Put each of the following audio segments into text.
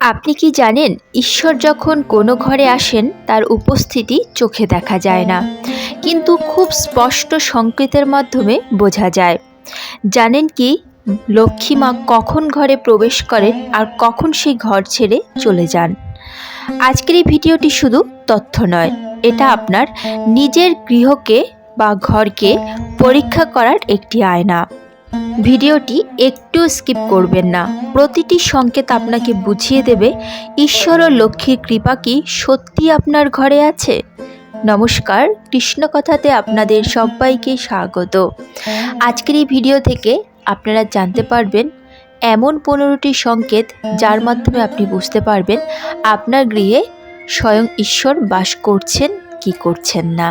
আপনি কি জানেন, ঈশ্বর যখন কোনো ঘরে আসেন, তার উপস্থিতি চোখে দেখা যায় না। কিন্তু খুব স্পষ্ট সংকেতের মাধ্যমে বোঝা যায়। জানেন কি, লক্ষ্মী মা কখন ঘরে প্রবেশ করেন আর কখন সেই ঘর ছেড়ে চলে যান। আজকের এই ভিডিওটি শুধু তথ্য নয়, এটা আপনার নিজের গৃহকে বা ঘরকে পরীক্ষা করার একটি আয়না। ভিডিওটি একটু স্কিপ করবেন না। প্রতিটি সংকেত আপনাকে বুঝিয়ে দেবে, ঈশ্বর ও লক্ষ্মীর কৃপা কি সত্যি আপনার ঘরে আছে? নমস্কার, কৃষ্ণকথাতে আপনাদের সবাইকে স্বাগত। আজকের এই ভিডিও থেকে আপনারা জানতে পারবেন, এমন পনেরোটি সংকেত যার মাধ্যমে আপনি বুঝতে পারবেন আপনার গৃহে স্বয়ং ঈশ্বর বাস করছেন কি করছেন না।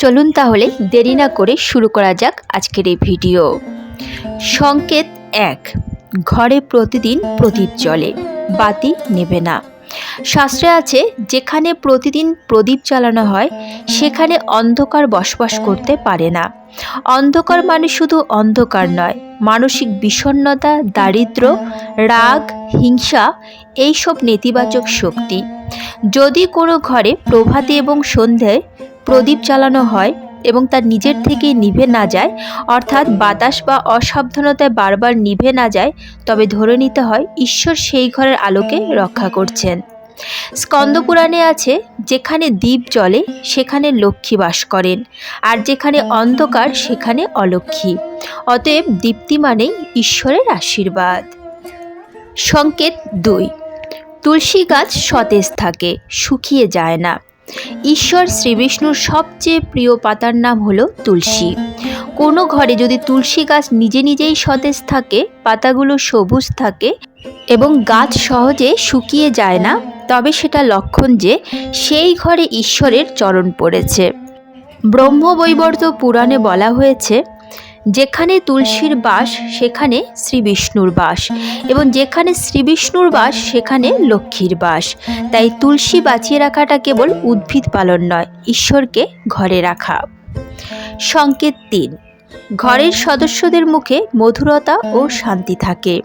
চলুন তাহলে দেরি না করে শুরু করা যাক আজকের এই ভিডিও। সংকেত এক, ঘরে প্রতিদিন প্রদীপ জ্বলে, বাতি নেবে না। শাস্ত্রে আছে, যেখানে প্রতিদিন প্রদীপ জ্বালানো হয়, সেখানে অন্ধকার বসবাস করতে পারে না। অন্ধকার মানে শুধু অন্ধকার নয়, মানসিক বিষণ্ণতা, দারিদ্র, রাগ, হিংসা, এইসব নেতিবাচক শক্তি। যদি কোনো ঘরে প্রভাতে এবং সন্ধ্যায় প্রদীপ জ্বালানো হয় এবং তার নিজের থেকে নিভে না যায়, অর্থাৎ বাতাস বা অসাবধানতায় বারবার নিভে না যায়, তবে ধরে নিতে হয় ঈশ্বর সেই ঘরের আলোকে রক্ষা করছেন। স্কন্দপুরাণে আছে, যেখানে দ্বীপ জ্বলে, সেখানে লক্ষ্মী বাস করেন, আর যেখানে অন্ধকার, সেখানে অলক্ষ্মী। অতএব দীপ্তি মানেই ঈশ্বরের আশীর্বাদ। সংকেত দুই, তুলসী গাছ সতেজ থাকে, শুকিয়ে যায় না। ঈশ্বর শ্রীবিষ্ণুর সবচেয়ে প্রিয় পাতার নাম হলো তুলসী। কোনো ঘরে যদি তুলসী গাছ নিজে নিজেই সতেজ থাকে, পাতাগুলো সবুজ থাকে এবং গাছ সহজে শুকিয়ে যায় না, তবে সেটা লক্ষণ যে সেই ঘরে ঈশ্বরের চরণ পড়েছে। ব্রহ্মবৈবর্ত পুরাণে বলা হয়েছে যেখানে তুলসীর বাস, সেখানে শ্রী বিষ্ণুর বাস এবং যেখানে শ্রী বিষ্ণুর বাস, সেখানে লক্ষ্মীর বাস। তাই তুলসী বাঁচিয়ে রাখাটা কেবল উদ্ভিদ পালন নয়, ঈশ্বরকে ঘরে রাখা। সংকেত তিন, ঘরের সদস্যদের মুখে মধুরতা ও শান্তি থাকে।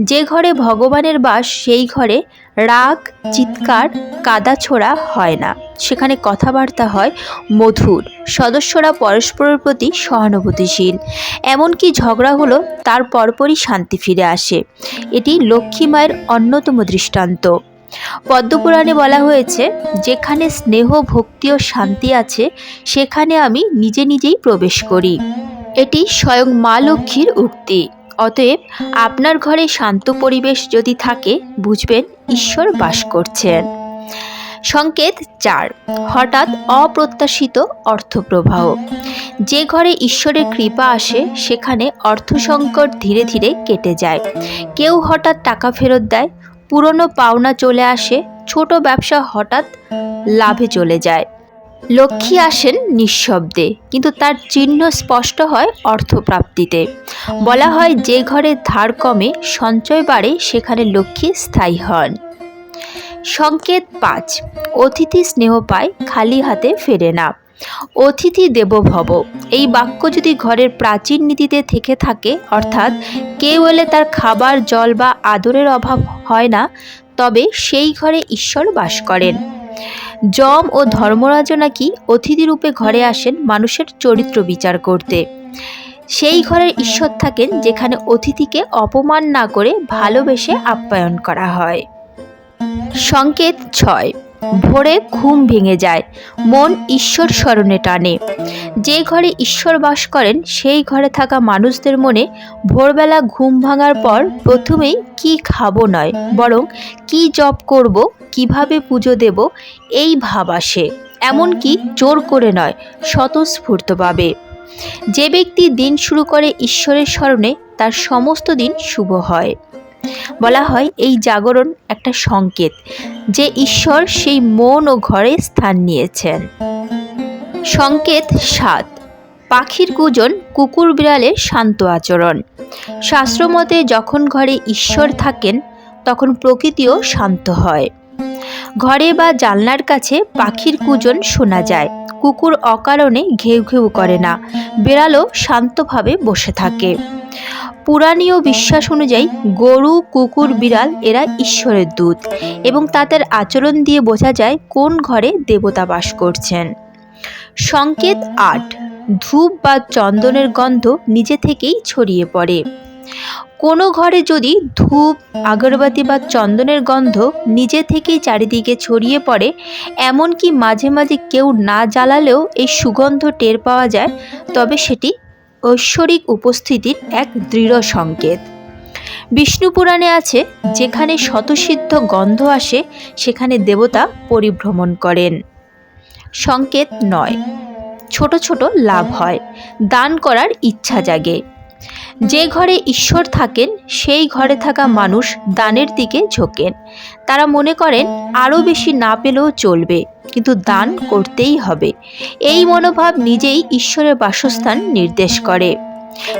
যে ঘরে ভগবানের বাস, সেই ঘরে রাগ, চিৎকার কাদা ছোড়া হয় না। সেখানে কথাবার্তা হয় মধুর। সদস্যরা পরস্পরের প্রতি সহানুভূতিশীল। এমনকি ঝগড়া হলো তার পরপরই শান্তি ফিরে আসে। এটি লক্ষ্মী মায়ের অন্যতম দৃষ্টান্ত। পদ্মপুরাণে বলা হয়েছে, যেখানে স্নেহ, ভক্তি ও শান্তি আছে, সেখানে আমি নিজে নিজেই প্রবেশ করি। এটি স্বয়ং মা লক্ষ্মীর উক্তি। অতএব আপনার ঘরে শান্ত পরিবেশ যদি থাকে, বুঝবেন ঈশ্বর বাস করছেন। সংকেত চার, হঠাৎ অপ্রত্যাশিত অর্থপ্রবাহ। যে ঘরে ঈশ্বরের কৃপা আসে, সেখানে অর্থ সংকট ধীরে ধীরে কেটে যায়। কেউ হঠাৎ টাকা ফেরত দেয়, পুরনো পাওনা চলে আসে, ছোট ব্যবসা হঠাৎ লাভে চলে যায়। লক্ষ্মী আসেন নিঃশব্দে, কিন্তু তার চিহ্ন স্পষ্ট হয় অর্থপ্রাপ্তিতে। বলা হয় যে ঘরে ধার কমে, সঞ্চয় বাড়ে, সেখানে লক্ষ্মী স্থায়ী হন। সংকেত পাঁচ, অতিথি স্নেহ পায়, খালি হাতে ফেরে না। অতিথি দেবভব, এই বাক্য যদি ঘরের প্রাচীন নীতিতে থেকে থাকে, অর্থাৎ কেউ এলে তার খাবার, জল বা আদরের অভাব হয় না, তবে সেই ঘরে ঈশ্বর বাস করেন। যম ও ধর্মরাজ নাকি অতিথিরূপে ঘরে আসেন মানুষের চরিত্র বিচার করতে। সেই ঘরের ঈশ্বর থাকেন যেখানে অতিথিকে অপমান না করে ভালোবেসে আপ্যায়ন করা হয়। সংকেত ছয়, ভোরে ঘুম ভেঙে যায়, মন ঈশ্বর স্মরণে টানে। যে ঘরে ঈশ্বর বাস করেন, সেই ঘরে থাকা মানুষদের মনে ভোরবেলা ঘুম ভাঙার পর প্রথমেই কি খাব নয়, বরং কি জব করব কীভাবে পুজো দেব, এই ভাব আসে। এমনকি জোর করে নয় স্বতঃস্ফূর্তভাবে যে ব্যক্তি দিন শুরু করে ঈশ্বরের স্মরণে, তার সমস্ত দিন শুভ হয়। বলা হয়, এই জাগরণ একটা সংকেত, যে ঈশ্বর সেই মন ও ঘরে স্থান নিয়েছেন। সংকেত সাত, পাখির গুজন কুকুর বিড়ালের শান্ত আচরণ। শাস্ত্রমতে যখন ঘরে ঈশ্বর থাকেন, তখন প্রকৃতিও শান্ত হয়। ঘরে বা জানলার কাছে পাখির কুজন শোনা যায়। কুকুর অকারণে ঘেউ ঘেউ করে না। বেড়ালও শান্তভাবে বসে থাকে। পুরাণীয় বিশ্বাস অনুযায়ী গরু, কুকুর, বিড়াল এরা ঈশ্বরের দূত এবং তাদের আচরণ দিয়ে বোঝা যায় কোন ঘরে দেবতা বাস করছেন। সংকেত আট, ধূপ বা চন্দনের গন্ধ নিজে থেকেই ছড়িয়ে পড়ে। কোনো ঘরে যদি ধূপ, আগরবাতি বা চন্দনের গন্ধ নিজে থেকেই চারিদিকে ছড়িয়ে পড়ে, এমনকি মাঝে মাঝে কেউ না জ্বালালেও এই সুগন্ধ টের পাওয়া যায়, তবে সেটি ঐশ্বরিক উপস্থিতির এক দৃঢ় সংকেত। বিষ্ণু পুরাণে আছে, যেখানে শতসিদ্ধ গন্ধ আসে, সেখানে দেবতা পরিভ্রমণ করেন। সংকেত নয়, ছোট ছোট লাভ হয়, দান করার ইচ্ছা জাগে। যে ঘরে ঈশ্বর থাকেন, সেই ঘরে থাকা মানুষ দানের দিকে ঝোঁকেন। তারা মনে করেন, আরও বেশি না পেলেও চলবে, কিন্তু দান করতেই হবে। এই মনোভাব নিজেই ঈশ্বরের বাসস্থান নির্দেশ করে।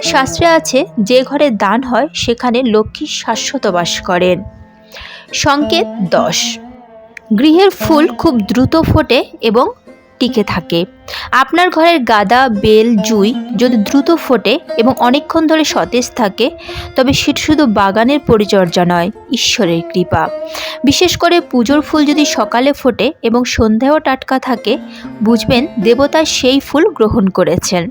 শাস্ত্রে আছে, যে ঘরে দান হয়, সেখানে লক্ষ্মী শাশ্বত বাস করেন। সংকেত দশ। গৃহের ফুল খুব দ্রুত ফোটে এবং টিকে থাকে। আপনার ঘরের গাদা, বেল, জুই যদি দ্রুত ফোটে এবং অনেকক্ষণ ধরে সতেজ থাকে, তবে সেটা শুধু বাগানের পরিচর্যা নয়, ঈশ্বরের কৃপা। বিশেষ করে পুজোর ফুল যদি সকালে ফোটে এবং সন্ধ্যাও টাটকা থাকে, বুঝবেন দেবতা সেই ফুল গ্রহণ করেছেন।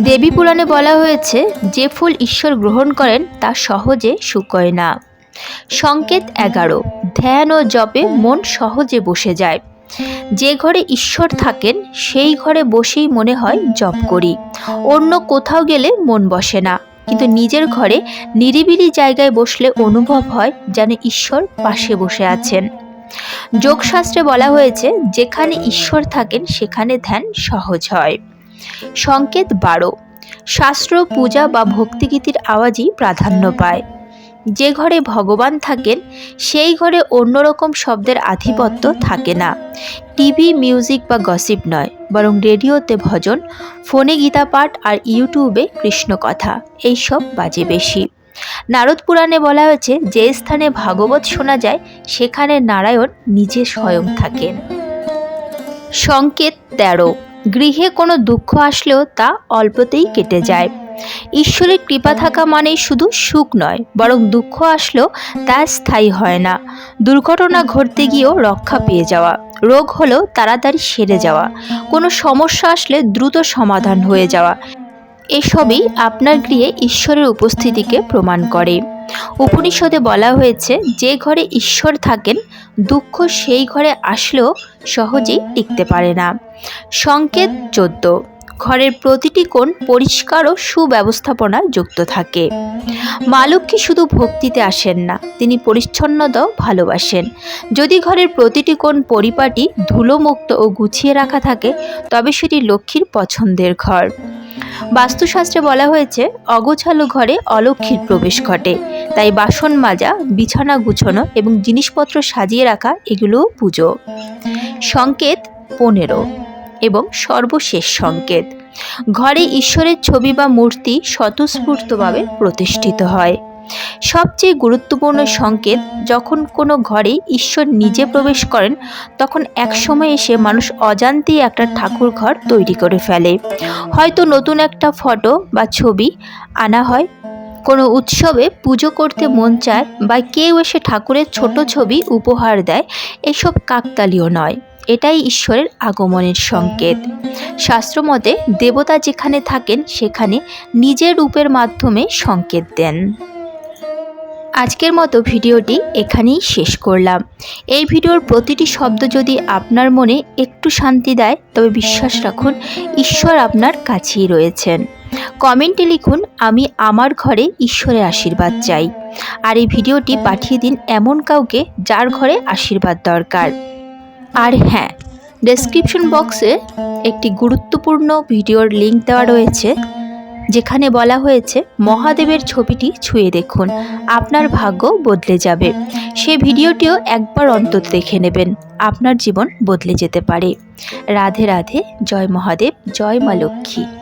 দেবী পুরাণে বলা হয়েছে, যে ফুল ঈশ্বর গ্রহণ করেন, তা সহজে শুকোয় না। সংকেত এগারো, ধ্যান ও জপে মন সহজে বসে যায়। যে ঘরে ঈশ্বর থাকেন, সেই ঘরে বসেই মনে হয় জপ করি। অন্য কোথাও গেলে মন বসে না। কিন্তু নিজের ঘরে নিরিবিলি জায়গায় বসলে অনুভব হয় যেন ঈশ্বর পাশে বসে আছেন। যোগশাস্ত্রে বলা হয়েছে, যেখানে ঈশ্বর থাকেন, সেখানে ধ্যান সহজ হয়। সংকেত বারো। শাস্ত্র, পূজা বা ভক্তিগীতির আওয়াজই প্রাধান্য পায়। যে ঘরে ভগবান থাকেন, সেই ঘরে অন্যরকম শব্দের আধিপত্য থাকে না। টিভি, মিউজিক বা গসিপ নয়, বরং রেডিওতে ভজন, ফোনে গীতা পাঠ আর ইউটিউবে কৃষ্ণ কথা এইসব বাজে বেশি। নারদ পুরাণে বলা হয়েছে, যে স্থানে ভাগবত শোনা যায়, সেখানে নারায়ণ নিজে স্বয়ং থাকেন। সংকেত তেরো, গৃহে কোনো দুঃখ আসলেও তা অল্পতেই কেটে যায়। ঈশ্বরের কৃপা থাকা মানেই শুধু সুখ নয়, বরং দুঃখ আসলেও তা স্থায়ী হয় না। দুর্ঘটনা ঘটতে গিয়েও রক্ষা পেয়ে যাওয়া, রোগ হলেও তাড়াতাড়ি সেরে যাওয়া, কোনো সমস্যা আসলে দ্রুত সমাধান হয়ে যাওয়া, এসবই আপনার গৃহে ঈশ্বরের উপস্থিতিকে প্রমাণ করে। উপনিষদে বলা হয়েছে, যে ঘরে ঈশ্বর থাকেন, দুঃখ সেই ঘরে আসলেও সহজেই টিকতে পারে না। সংকেত চোদ্দ। ঘরের প্রতিটি কোণ পরিষ্কার ও সুব্যবস্থাপনায় যুক্ত থাকে। মা লক্ষ্মী শুধু ভক্তিতে আসেন না, তিনি পরিচ্ছন্নতাও ভালোবাসেন। যদি ঘরের প্রতিটি কোণ পরিপাটি ধুলোমুক্ত ও গুছিয়ে রাখা থাকে, তবে সেটি লক্ষ্মীর পছন্দের ঘর। বাস্তুশাস্ত্রে বলা হয়েছে, অগোছালো ঘরে অলক্ষীর প্রবেশ ঘটে। তাই বাসন মাজা, বিছানা গুছানো এবং জিনিসপত্র সাজিয়ে রাখা, এগুলোও পুজো। সংকেত, পনেরো। এবং সর্বশেষ সংকেত। ঘরে ঈশ্বরের ছবি বা মূর্তি স্বতঃস্ফূর্তভাবে প্রতিষ্ঠিত হয়। সবচেয়ে গুরুত্বপূর্ণ সংকেত, যখন কোনো ঘরে ঈশ্বর নিজে প্রবেশ করেন, তখন একসময় এসে মানুষ অজান্তেই একটা ঠাকুর ঘর তৈরি করে ফেলে। হয়তো নতুন একটা ফটো বা ছবি আনা হয়, কোনো উৎসবে পুজো করতে মন চায় বা কেউ এসে ঠাকুরের ছোট ছবি উপহার দেয়, এসব কাকতালীয় নয়। এটাই ঈশ্বরের আগমনের সংকেত। শাস্ত্রমতে দেবতা যেখানে থাকেন, সেখানে নিজের রূপের মাধ্যমে সংকেত দেন। আজকের মতো ভিডিওটি এখানেই শেষ করলাম। এই ভিডিওর প্রতিটি শব্দ যদি আপনার মনে একটু শান্তি দেয়, তবে বিশ্বাস রাখুন, ঈশ্বর আপনার কাছেই রয়েছেন। কমেন্টে লিখুন, আমি আমার ঘরে ঈশ্বরের আশীর্বাদ চাই। আর এই ভিডিওটি পাঠিয়ে দিন এমন কাউকে যার ঘরে আশীর্বাদ দরকার। আর হ্যাঁ ডেসক্রিপশন বক্সে একটি গুরুত্বপূর্ণ ভিডিওর লিঙ্ক দেওয়া রয়েছে, যেখানে বলা হয়েছে, মহাদেবের ছবিটি ছুঁয়ে দেখুন, আপনার ভাগ্য বদলে যাবে। সে ভিডিওটিও একবার অন্তত দেখে নেবেন, আপনার জীবন বদলে যেতে পারে। রাধে রাধে, জয় মহাদেব, জয় মা লক্ষ্মী।